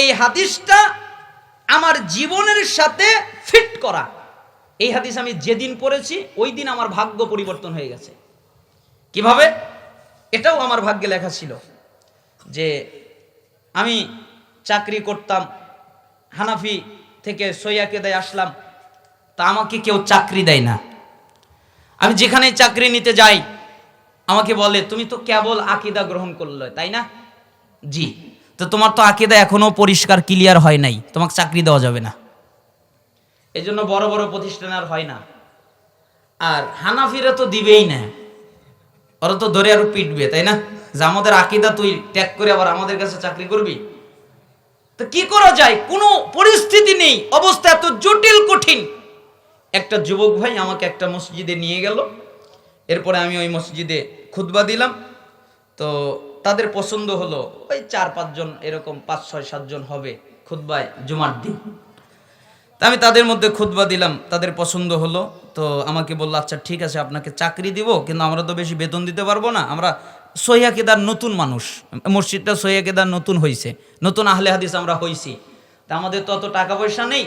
এই হাদিসটা আমার জীবনের সাথে ফিট করা। এই হাদিস আমি যেদিন পড়েছি, ওই দিন আমার ভাগ্য পরিবর্তন হয়ে গেছে। কীভাবে? এটাও আমার ভাগ্যে লেখা ছিল যে আমি চাকরি করতাম, হানাফি থেকে সৈয়াকেদায় আসলাম, তা আমাকে কেউ চাকরি দেয় না। আমি যেখানে চাকরি নিতে যাই, আমাকে বলে, তুমি তো কেবল আকিদা গ্রহণ করলে, তাই না? জি। তো তোমার তো আকিদা এখনও পরিষ্কার ক্লিয়ার হয় নাই। তোমাকে চাকরি দেওয়া যাবে না। এই জন্য বড় বড় প্রতিষ্ঠান আর হয় না। আর হানাফিরা তো দিবেই না। ওরা তো ধরে আরও পিটবে, তাই না? যে আমাদের আকিদা তুই ত্যাগ করে আবার আমাদের কাছে চাকরি করবি? তো কি করা যায়? কোনো পরিস্থিতি নেই। অবস্থা এত জটিল, কঠিন। একটা যুবক ভাই আমাকে একটা মসজিদে নিয়ে গেল। এরপরে আমি ওই মসজিদে খুতবা দিলাম। তো তাদের পছন্দ হলো ওই চার পাঁচজন, এরকম পাঁচ, ছয়, সাতজন হবে খুতবায় জুমার দিন। আমি তাদের মধ্যে খুতবা দিলাম, তাদের পছন্দ হলো। তো আমাকে বলল আচ্ছা ঠিক আছে, আপনাকে চাকরি দিব, কিন্তু আমরা তো বেশি বেতন দিতে পারব না। আমরা সহিয়া কেদার নতুন মানুষ, মসজিদটা সহিয়া কেদার নতুন হয়েছে নতুন আহলে হাদিস আমরা হইছি। তা আমাদের তো অত টাকা পয়সা নেই,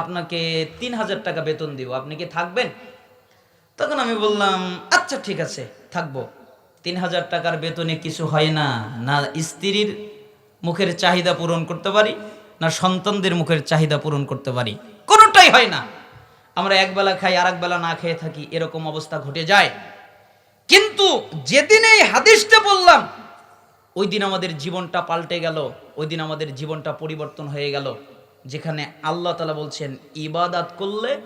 আপনাকে তিন হাজার টাকা বেতন দিব, আপনি কি থাকবেন? তখন আমি বললাম আচ্ছা ঠিক আছে, থাকব। তিন হাজার টাকার বেতনে কিছু হয় না না স্ত্রীর মুখের চাহিদা পূরণ করতে পারি, না সন্তানদের মুখের চাহিদা পূরণ করতে পারি। কোনোটাই হয় না। আমরা একবেলা খাই আর বেলা না খেয়ে থাকি, এরকম অবস্থা ঘটে যায়। কিন্তু যেদিন এই হাদিসটা বললাম, ওই দিন আমাদের জীবনটা পাল্টে গেল, ওই দিন আমাদের জীবনটা পরিবর্তন হয়ে গেল, যেখানে আল্লাহ তালা বলছেন, ইবাদাত করলে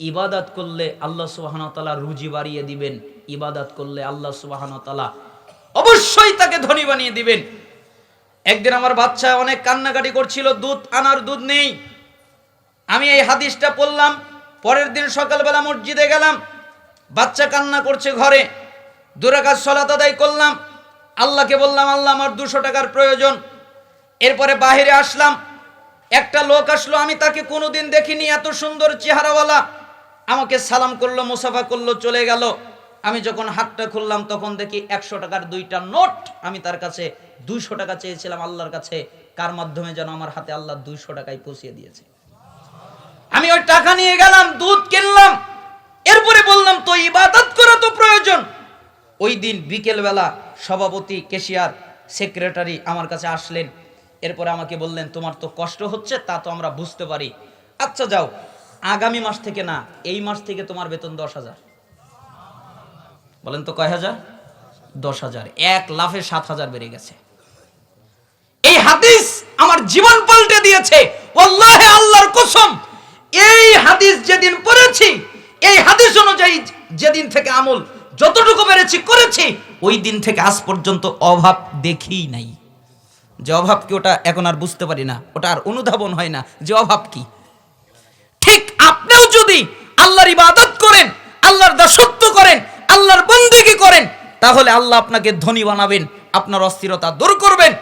ইবাদাত করলে আল্লাহ সুবাহন তালা রুজি বাড়িয়ে দিবেন, ইবাদাত করলে আল্লাহ সুবাহন তালা অবশ্যই তাকে ধনী বানিয়ে দিবেন। একদিন আমার বাচ্চা অনেক কান্নাকাটি করছিল, দুধ আনার দুধ নেই। আমি এই হাদিসটা পড়লাম, পরের দিন সকালবেলা মসজিদে গেলাম, বাচ্চা কান্না করছে ঘরে। দুরাকাজ সলাত আদায় করলাম, আল্লাহকে বললাম, আল্লাহ, আমার দুশো টাকার প্রয়োজন। এরপরে বাহিরে আসলাম, একটা লোক আসলো, আমি তাকে কোনোদিন দেখিনি, এত সুন্দর চেহারাওয়ালা। আমাকে সালাম করল, মুসাফা করল, চলে গেল। আমি যখন হাতটা খুললাম, তখন দেখি একশো টাকার দুইটা নোট আমি তার কাছে, দুইশো টাকা চেয়েছিলাম আল্লাহর কাছে। কার মাধ্যমে যেন আমার হাতে আল্লাহ দুইশো টাকায় পৌঁছিয়ে দিয়েছে। আমি ওই টাকা নিয়ে গেলাম, দুধ কিনলাম। এরপরে বললাম, তো ইবাদত করা তো প্রয়োজন। ওই দিন বিকেল বেলা সভাপতি কেশিয়ার সেক্রেটারি আমার কাছে আসলেন। এরপরে আমাকে বললেন, তোমার তো কষ্ট হচ্ছে, তা তো আমরা বুঝতে পারি। আচ্ছা যাও। আগামী মাস থেকে না, এই মাস থেকে তোমার বেতন দশ হাজার। বলেন তো কয় হাজার? দশ হাজার। এক লাফে সাত হাজার বেড়ে গেছে। এই হাদিস আমার জীবন পাল্টে দিয়েছে। আল্লাহর কসম। এই হাদিস যেদিন পড়েছি, এই হাদিস অনুযায়ী যেদিন থেকে আমল যতটুকু পেরেছি করেছি, ওই দিন থেকে আজ পর্যন্ত অভাব দেখি নাই। যে অভাব কি ওটা এখন আর বুঝতে পারি না, ওটা আর অনুধাবন হয় না, যে অভাব কি? যদি আল্লাহর ইবাদত করেন, আল্লাহর দাসত্ব করেন, আল্লাহর বন্দেগি করেন, তাহলে আল্লাহ আপনাকে ধনী বানাবেন, আপনার অস্থিরতা দূর করবেন।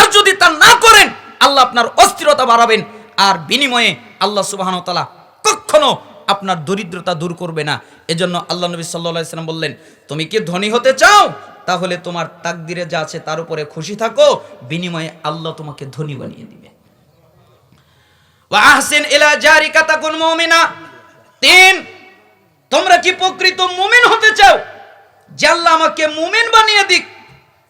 আর যদি তা না করেন, আল্লাহ আপনার অস্থিরতা বাড়াবেন। আর বিনিময়ে আল্লাহ সুবাহন তালা কখনো আপনার দরিদ্রতা দূর করবে না। এজন্য আল্লাহ নবী সাল্লাহ সাল্লাম বললেন, তুমি কি ধনী হতে চাও? তাহলে তোমার তাকদিরে যা আছে তার উপরে খুশি থাকো। বিনিময়ে আল্লাহ তোমাকে ধনী বানিয়ে দিবে। ওয়াহসিন ইলা জারিকা তাকুন মুমিনা। তিন তোমরা কি প্রকৃত মুমিন হতে চাও? যে আল্লাহ আমাকে মুমিন বানিয়ে দিক,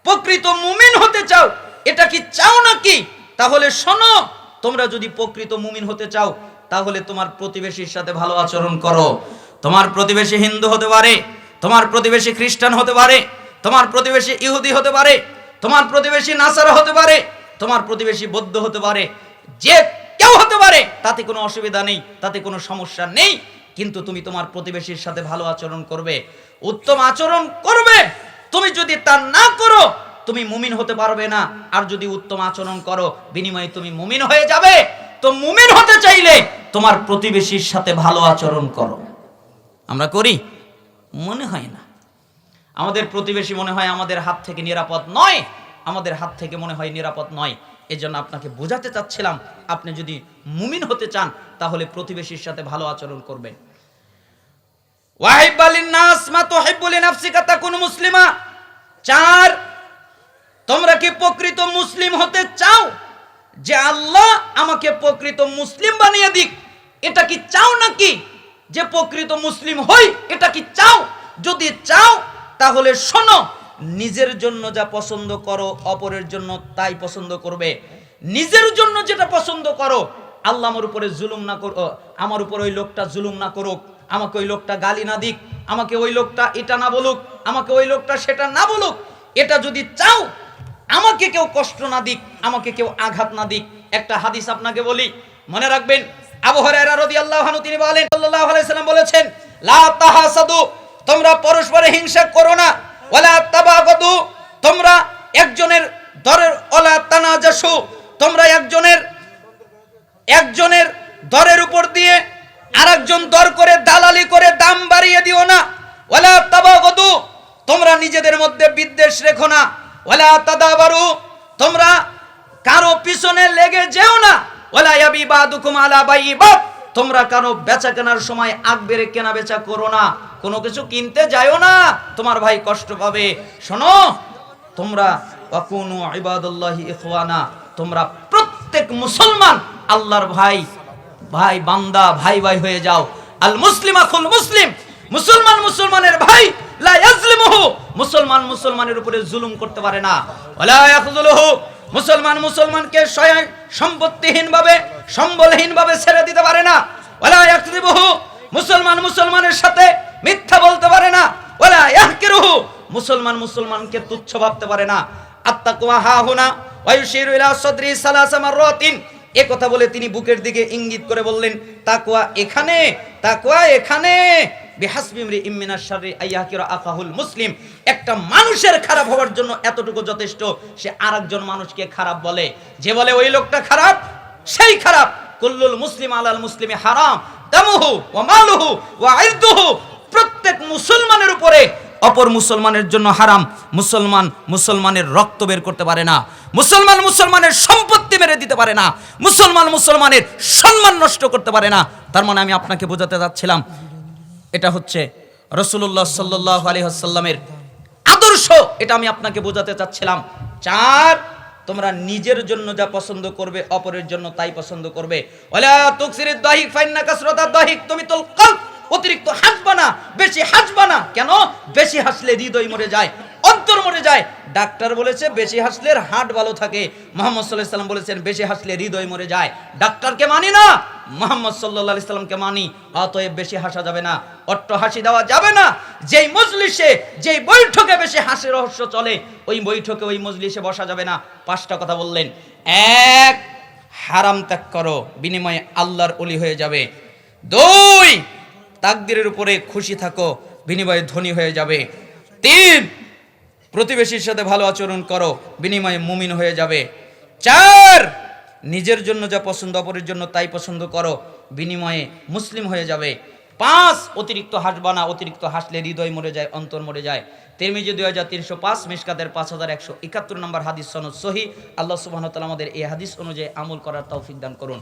প্রকৃত মুমিন হতে চাও, এটা কি চাও নাকি? তাহলে শোনো, তোমরা যদি প্রকৃত মুমিন হতে চাও, তাহলে তোমার প্রতিবেশীর সাথে ভালো আচরণ করো। তোমার প্রতিবেশী হিন্দু হতে পারে, তোমার প্রতিবেশী খ্রিস্টান হতে পারে, তোমার প্রতিবেশী ইহুদি হতে পারে, তোমার প্রতিবেশী নাসারা হতে পারে, তোমার প্রতিবেশী বৌদ্ধ হতে পারে, যে কেউ হতে পারে, তাতে কোনো অসুবিধা নেই, তাতে কোনো সমস্যা নেই। কিন্তু তুমি তোমার প্রতিবেশীর সাথে ভালো আচরণ করবে, উত্তম আচরণ করবে। তুমি যদি তা না করো, তুমি মুমিন হতে পারবে না। আর যদি উত্তম আচরণ করো, বিনিময়ে তুমি মুমিন হয়ে যাবে। তো মুমিন হতে চাইলে তোমার প্রতিবেশীর সাথে ভালো আচরণ করো। আমরা করি? মনে হয় না। আমাদের প্রতিবেশী মনে হয় আমাদের হাত থেকে নিরাপদ নয়, আমাদের হাত থেকে মনে হয় নিরাপদ নয়। এজন্য আপনাকে বোঝাতে চাচ্ছিলাম, আপনি যদি মুমিন হতে চান, তাহলে প্রতিবেশীর সাথে ভালো আচরণ করবেন। মুসলিমা। চার, তোমরা কি প্রকৃত মুসলিম হতে চাও? যে আল্লাহ আমাকে প্রকৃত মুসলিম বানিয়ে দিক, এটা কি চাও নাকি? যে প্রকৃত মুসলিম হই, এটা কি চাও? যদি চাও, তাহলে শোনো নিজের জন্য যা পছন্দ করো, অপরের জন্য তাই পছন্দ করবে। নিজের জন্য যেটা পছন্দ করো, আল্লাহ আমার উপরে জুলুম না করো আমার উপর ওই লোকটা জুলুম না করুক, আমাকে ওই লোকটা গালি না দিক, আমাকে ওই লোকটা এটা না বলুক, আমাকে ওই লোকটা সেটা না বলুক, এটা যদি চাও, আমাকে কেউ কষ্ট না দিক, আমাকে কেউ আঘাত না দিক। একটা হাদিস আপনাকে বলি, মনে রাখবেন, আবু হুরায়রা রাদিয়াল্লাহু তিনি বলেন বলেছেন, লা তোমরা পরস্পরে হিংসা করো না। ওয়ালা তাবাগাদু তোমরা একজনের দরের, ওয়ালা তানাজাসু, তোমরা একজনের একজনের দরের উপর দিয়ে আরেকজন দর করে, দালালি করে দাম বাড়িয়ে দিও না। ওয়ালা তাবাগাদু তোমরা নিজেদের মধ্যে বিদ্বেষ রেখো না। ওয়ালা তাদাবারু, তোমরা কারও পিছনে লেগে যেও না। ওয়ালা ইয়াবিবাদুকুম আলা বাইবাদ তোমরা কারও বেচা কেনার সময় আগ বেড়ে কেনা বেচা করো না। কোনো কিছু কিনতে যাইও না, তোমার ভাই কষ্ট পাবে। শোনো, তোমরা ওয়াকুনু ইবাদুল্লাহি ইখওয়ানা, তোমরা প্রত্যেক মুসলমান আল্লাহর ভাই ভাই বান্দা, ভাই ভাই হয়ে যাও। আল মুসলিম আখুল মুসলিম, মুসলমান মুসলমানের ভাই, লা ইয়াজলিমুহু, মুসলমান মুসলমানের উপরে জুলুম করতে পারে না। ওয়ালা ইয়াখযুলুহু মুসলমান মুসলমানকে স্বয়ং সম্পত্তিহীন ভাবে সম্বলহীন ভাবে ছেড়ে দিতে পারে না। ওয়ালা মুসলমান মুসলমানের সাথে মিথ্যা বলতে পারে না। ওয়ালা ইয়াহকিরুহু। মুসলমান মুসলমানকে তুচ্ছ ভাবতে পারে না। আত্তাকুয়া হা হুনা ওয়ায়ুশিরু ইলা সাদরি সালাসা মাররাতিন। এ কথা বলে তিনি বুকের দিকে ইঙ্গিত করে বললেন তাকওয়া এখানে তাকওয়া এখানে। মুসলিম। একটা মানুষের খারাপ হওয়ার জন্য এতটুকু যথেষ্ট, সে আরেকজন মানুষকে খারাপ বলে। যে বলে ওই লোকটা খারাপ, সেই খারাপ। কুল্লুল মুসলিম আলাল মুসলিমে হারাম। দামুহু ওয়া মালুহু ওয়া ইরদুহু প্রত্যেক মুসলমানের উপরে অপর মুসলমানের জন্য হারাম। মুসলমান মুসলমানের রক্ত বের করতে পারে না। মুসলমান মুসলমানের সম্পত্তি মেরে দিতে পারে না। মুসলমান মুসলমানের সম্মান নষ্ট করতে পারে না। তার মানে আমি আপনাকে বোঝাতে যাচ্ছিলাম, এটা হচ্ছে রসুল্লাহ সাল্লাহ আলী আসাল্লামের আদর্শ। এটা আমি আপনাকে বোঝাতে চাচ্ছিলাম। চার, তোমরা নিজের জন্য যা পছন্দ করবে, অপরের জন্য তাই পছন্দ করবে। ওলা তুমি তোল কল অতিরিক্ত হাসবা না, বেশি হাসবা না। কেন? বেশি হাসলে হৃদয় মরে যায়, অন্তর মরে যায়। ডাক্তার বলেছে বেশি হাসলে হার্ট ভালো থাকে। মোহাম্মদ সাল্লাহ সাল্লাম বলেছেন, বেশি হাসলে হৃদয় মরে যায়। ডাক্তারকে মানি না, মোহাম্মদ সাল্লাহ সাল্লামকে মানি। অতএব বেশি হাসা যাবে না, অট্ট হাসি দেওয়া যাবে না। যেই মজলিসে, যেই বৈঠকে বেশি হাসি রহস্য চলে, ওই বৈঠকে ওই মজলিসে বসা যাবে না। পাঁচটা কথা বললেন। এক, হারাম ত্যাগ করো, বিনিময়ে আল্লাহর অলি হয়ে যাবে। দুই তাকদিরের উপরে খুশি থাকো, বিনিময়ে ধনী হয়ে যাবে। তিন, প্রতিবেশীর সাথে ভালো আচরণ করো, বিনিময়ে মুমিন হয়ে যাবে। চার, নিজের জন্য যা পছন্দ, অপরের জন্য তাই পছন্দ করো, বিনিময়ে মুসলিম হয়ে যাবে। পাঁচ, অতিরিক্ত হাসবা না অতিরিক্ত হাসলে হৃদয় মরে যায়, অন্তর মরে যায়। তেরমিজি দুই হাজার তিনশো পাঁচ, মিসকাতের পাঁচ হাজার একশো একাত্তর নম্বর হাদিস সনদ সহি। আল্লাহ সুবাহ আমাদের এই হাদিস অনুযায়ী আমল করার তৌফিক দান করুন।